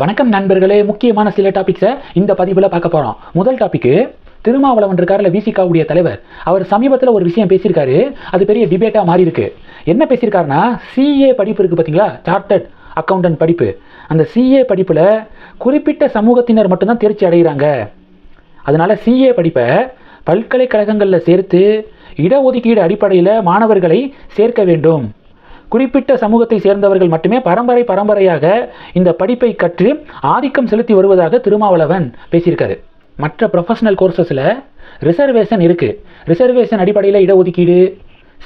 வணக்கம் நண்பர்களே முக்கியமான சில டாபிக்ஸை இந்த பதிவில் பார்க்க போகிறோம் முதல் டாபிக்கு திருமாவளவன் இருக்கார்ல விசிகாவுடைய தலைவர். அவர் சமீபத்தில் ஒரு விஷயம் பேசியிருக்காரு. அது பெரிய டிபேட்டாக மாறி இருக்கு என்ன பேசியிருக்காருன்னா சிஏ படிப்பு இருக்குது பார்த்தீங்களா சார்ட்டட் அக்கௌண்டன்ட் படிப்பு. அந்த சிஏ படிப்பில் குறிப்பிட்ட சமூகத்தினர் மட்டும்தான் தேர்ச்சி அடைகிறாங்க. அதனால சிஏ படிப்பை பல்கலைக்கழகங்களில் சேர்த்து இடஒதுக்கீடு அடிப்படையில் மாணவர்களை சேர்க்க வேண்டும். குறிப்பிட்ட சமூகத்தை சேர்ந்தவர்கள் மட்டுமே பரம்பரை பரம்பரையாக இந்த படிப்பை கற்று ஆதிக்கம் செலுத்தி வருவதாக திருமாவளவன் பேசியிருக்காரு. மற்ற ப்ரொஃபஷனல் கோர்சஸில் ரிசர்வேஷன் இருக்குது ரிசர்வேஷன் அடிப்படையில் இடஒதுக்கீடு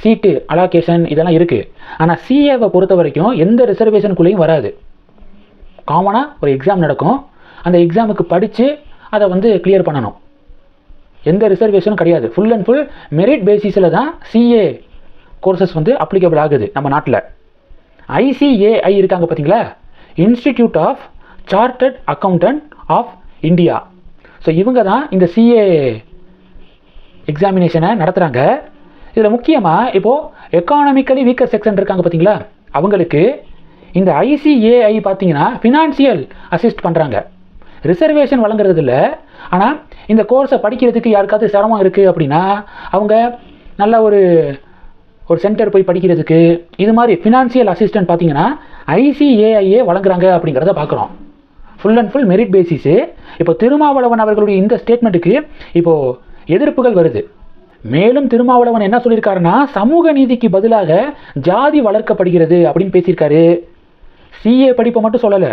சீட்டு அலாகேஷன் இதெல்லாம் இருக்குது ஆனால் சிஏவை பொறுத்த வரைக்கும் எந்த ரிசர்வேஷனுக்குள்ளேயும் வராது. காமனாக ஒரு எக்ஸாம் நடக்கும். அந்த எக்ஸாமுக்கு படித்து அதை வந்து கிளியர் பண்ணணும். எந்த ரிசர்வேஷனும் கிடையாது. ஃபுல் அண்ட் ஃபுல் மெரிட் பேசிஸில் தான் சிஏ கோர்சஸ் வந்து அப்ளிகபிள் ஆகுது நம்ம நாட்டில். ஐசிஏஐ இருக்காங்க பார்த்தீங்களா institute of chartered accountant of India so இவங்க தான் இந்த சிஏ எக்ஸாமினேஷனை நடத்துகிறாங்க இதில் முக்கியமாக இப்போது எக்கானமிக்கலி வீக்கர் செக்ஷன் இருக்காங்க பார்த்தீங்களா அவங்களுக்கு இந்த ஐசிஏஐ பார்த்தீங்கன்னா ஃபினான்சியல் அசிஸ்ட் பண்ணுறாங்க ரிசர்வேஷன் வழங்குறது இல்லை ஆனால் இந்த கோர்ஸை படிக்கிறதுக்கு யாருக்காவது சிரமம் இருக்குது அப்படின்னா அவங்க நல்ல ஒரு ஒரு சென்டர் போய் படிக்கிறதுக்கு இது மாதிரி ஃபினான்சியல் அசிஸ்டன்ட் பார்த்தீங்கன்னா ஐசிஏஐஏ வழங்குறாங்க அப்படிங்கிறத பார்க்குறோம். Full and full merit basis இப்போ திருமாவளவன் அவர்களுடைய இந்த ஸ்டேட்மெண்ட்டுக்கு இப்போது எதிர்ப்புகள் வருது. மேலும் திருமாவளவன் என்ன சொல்லியிருக்காருன்னா சமூக நீதிக்கு பதிலாக ஜாதி வளர்க்கப்படுகிறது அப்படின்னு பேசியிருக்காரு. சிஏ படிப்பை மட்டும் சொல்லலை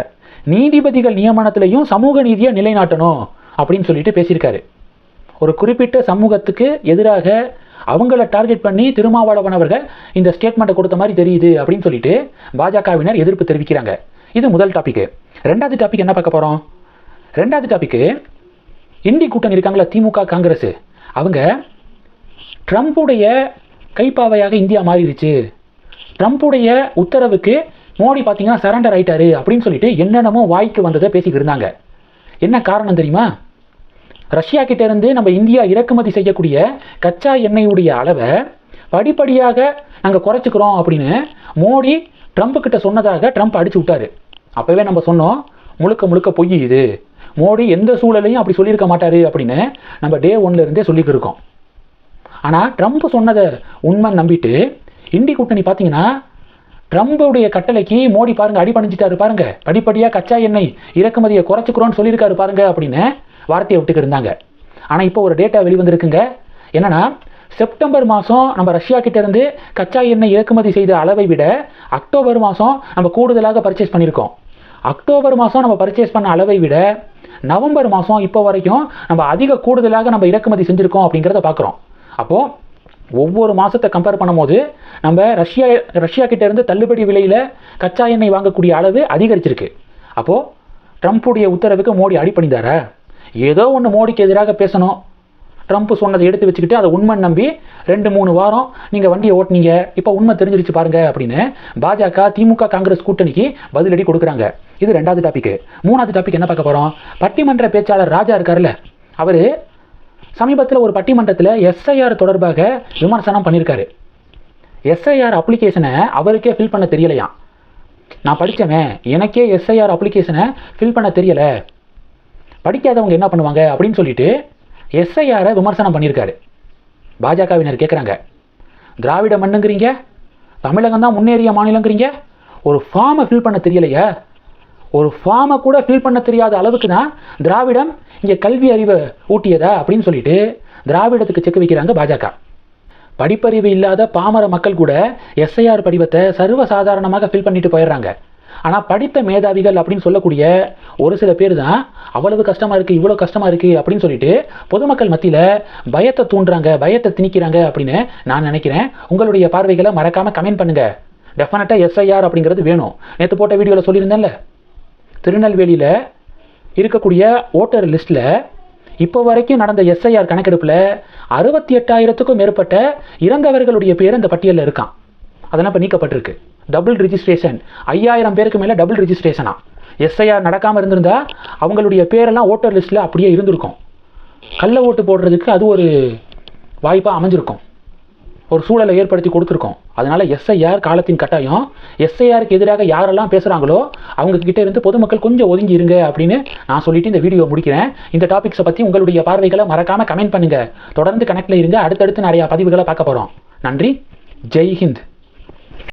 நீதிபதிகள் நியமனத்திலையும் சமூக நீதியை நிலைநாட்டணும் அப்படின்னு சொல்லிட்டு பேசியிருக்காரு. ஒரு குறிப்பிட்ட சமூகத்துக்கு எதிராக அவங்கள டார்கெட் பண்ணி திருமாவளவன் அவர்கள் இந்த ஸ்டேட்மெண்ட்டை கொடுத்த மாதிரி தெரியுது அப்படின்னு சொல்லிட்டு பாஜகவினர் எதிர்ப்பு தெரிவிக்கிறாங்க. இது முதல் டாபிக் ரெண்டாவது டாபிக் என்ன பார்க்க போகிறோம் ரெண்டாவது டாபிக்கு இந்தி கூட்டணி இருக்காங்களா திமுக காங்கிரஸ் அவங்க ட்ரம்ப்புடைய கைப்பாவையாக இந்தியா மாறிடுச்சு. ட்ரம்ப்புடைய உத்தரவுக்கு மோடி பார்த்தீங்கன்னா சரண்டர் ஆயிட்டாரு அப்படின்னு சொல்லிட்டு என்னென்னமோ வாய்க்கு வந்ததை பேசிக்கிட்டு இருந்தாங்க. என்ன காரணம் தெரியுமா? ரஷ்யா கிட்டேருந்து நம்ம இந்தியா இறக்குமதி செய்யக்கூடிய கச்சா எண்ணெயுடைய அளவை படிப்படியாக நாங்கள் குறைச்சிக்கிறோம் அப்படின்னு மோடி ட்ரம்ப் கிட்ட சொன்னதாக ட்ரம்ப் அடிச்சு விட்டாரு. அப்போவே நம்ம சொன்னோம் முழுக்க முழுக்க பொய் இது. மோடி எந்த சூழலையும் அப்படி சொல்லியிருக்க மாட்டார் அப்படின்னு நம்ம டே ஒன்லேருந்தே இருந்தே இருக்கோம். ஆனால் ட்ரம்ப் சொன்னதை உண்மை நம்பிட்டு இந்தி கூட்டணி பார்த்தீங்கன்னா ட்ரம்புடைய கட்டளைக்கு மோடி பாருங்க அடி பாருங்கள் பாருங்க. படிப்படியாக கச்சா எண்ணெய் இறக்குமதியை குறைச்சிக்கிறோன்னு சொல்லியிருக்காரு பாருங்கள் அப்படின்னு வார்த்தையை விட்டுக்கு இருந்தாங்க. ஆனால் இப்போ ஒரு டேட்டா வெளிவந்திருக்குங்க. என்னென்னா செப்டம்பர் மாதம் நம்ம ரஷ்யா கிட்டேருந்து கச்சா எண்ணெய் இறக்குமதி செய்த அளவை விட அக்டோபர் மாதம் நம்ம கூடுதலாக பர்ச்சேஸ் பண்ணியிருக்கோம். அக்டோபர் மாதம் நம்ம பர்ச்சேஸ் பண்ண அளவை விட நவம்பர் மாதம் இப்போ வரைக்கும் நம்ம அதிக கூடுதலாக நம்ம இறக்குமதி செஞ்சுருக்கோம் அப்படிங்கிறத பார்க்குறோம் அப்போது ஒவ்வொரு மாதத்தை கம்பேர் பண்ணும்போது நம்ம ரஷ்யா ரஷ்யா கிட்டேருந்து தள்ளுபடி விலையில் கச்சா எண்ணெய் வாங்கக்கூடிய அளவு அதிகரிச்சிருக்கு. அப்போது ட்ரம்ப்புடைய உத்தரவுக்கு மோடி அடிப்பணிந்தாரா? ஏதோ ஒன்று மோடிக்கு எதிராக பேசணும். ட்ரம்ப் சொன்னதை எடுத்து வச்சுக்கிட்டு அதை உண்மை நம்பி ரெண்டு மூணு வாரம் நீங்கள் வண்டியை ஓட்டுனீங்க. இப்போ உண்மை தெரிஞ்சிருச்சு பாருங்க அப்படின்னு பாஜக திமுக காங்கிரஸ் கூட்டணிக்கு பதிலடி கொடுக்குறாங்க. இது ரெண்டாவது டாபிக் மூணாவது டாபிக் என்ன பார்க்க போகிறோம் பட்டிமன்ற பேச்சாளர் ராஜா இருக்கார்ல அவர் சமீபத்தில் ஒரு பட்டிமன்றத்தில் எஸ்ஐஆர் தொடர்பாக விமர்சனம் பண்ணியிருக்காரு. எஸ்ஐஆர் அப்ளிகேஷனை அவருக்கே ஃபில் பண்ண தெரியலையாம். நான் படித்தவன் எனக்கே எஸ்ஐஆர் அப்ளிகேஷனை ஃபில் பண்ண தெரியலை. படிக்காதவங்க என்ன பண்ணுவாங்க அப்படின்னு சொல்லிட்டு எஸ்ஐஆரை விமர்சனம் பண்ணியிருக்காரு. பாஜகவினர் கேட்குறாங்க திராவிட மண்ணுங்கிறீங்க தமிழகம் தான் முன்னேறிய மாநிலங்கிறீங்க ஒரு ஃபார்மை ஃபில் பண்ண தெரியலையா. ஒரு ஃபார்மை கூட ஃபில் பண்ண தெரியாத அளவுக்கு தான் திராவிடம் இங்கே கல்வி அறிவை ஊட்டியதா அப்படின்னு சொல்லிட்டு திராவிடத்துக்கு செக் வைக்கிறாங்க பாஜக. படிப்பறிவு இல்லாத பாமர மக்கள் கூட எஸ்ஐஆர் படிவத்தை சர்வசாதாரணமாக ஃபில் பண்ணிட்டு போயிடுறாங்க. ஆனால் படித்த மேதாவிகள் அப்படின்னு சொல்லக்கூடிய ஒரு சில பேர் தான் அவ்வளவு கஷ்டமாக இருக்குது இவ்வளோ கஷ்டமாக இருக்குது அப்படின்னு சொல்லிட்டு பொதுமக்கள் மத்தியில் பயத்தை தூண்டுறாங்க பயத்தை திணிக்கிறாங்க அப்படின்னு நான் நினைக்கிறேன். உங்களுடைய பார்வைகளை மறக்காமல் கமெண்ட் பண்ணுங்கள் டெஃபினட்டாக எஸ்ஐஆர் அப்படிங்கிறது வேணும். நேற்று போட்ட வீடியோவில் சொல்லியிருந்தேன்ல திருநெல்வேலியில் இருக்கக்கூடிய ஓட்டர் லிஸ்ட்டில் இப்போ வரைக்கும் நடந்த எஸ்ஐஆர் கணக்கெடுப்பில் அறுபத்தி எட்டாயிரத்துக்கும் மேற்பட்ட இறந்தவர்களுடைய பேர் அந்த பட்டியலில் இருக்கான் அதெல்லாம் இப்போ நீக்கப்பட்டிருக்கு. டபுள் ரிஜிஸ்ட்ரேஷன் ஐயாயிரம் பேருக்கு மேலே டபுள் ரிஜிஸ்ட்ரேஷனா எஸ்ஐஆர் நடக்காமல் இருந்திருந்தா அவங்களுடைய பேரெல்லாம் ஓட்டர் லிஸ்ட்டில் அப்படியே இருந்திருக்கும். கள்ள ஓட்டு போடுறதுக்கு அது ஒரு வாய்ப்பாக அமைஞ்சிருக்கும். ஒரு சூழலை ஏற்படுத்தி கொடுத்துருக்கோம். அதனால் எஸ்ஐஆர் காலத்தின் கட்டாயம். எஸ்ஐஆருக்கு எதிராக யாரெல்லாம் பேசுகிறாங்களோ அவங்கக்கிட்ட இருந்து பொதுமக்கள் கொஞ்சம் ஒதுங்கி இருங்க அப்படின்னு நான் சொல்லிட்டு இந்த வீடியோ முடிக்கிறேன். இந்த டாபிக்ஸை பற்றி உங்களுடைய பார்வைகளை மறக்காமல் கமெண்ட் பண்ணுங்கள் தொடர்ந்து கனெக்டில் இருங்க. அடுத்தடுத்து நிறையா பதிவுகளை பார்க்க போகிறோம் நன்றி. ஜெய்ஹிந்த்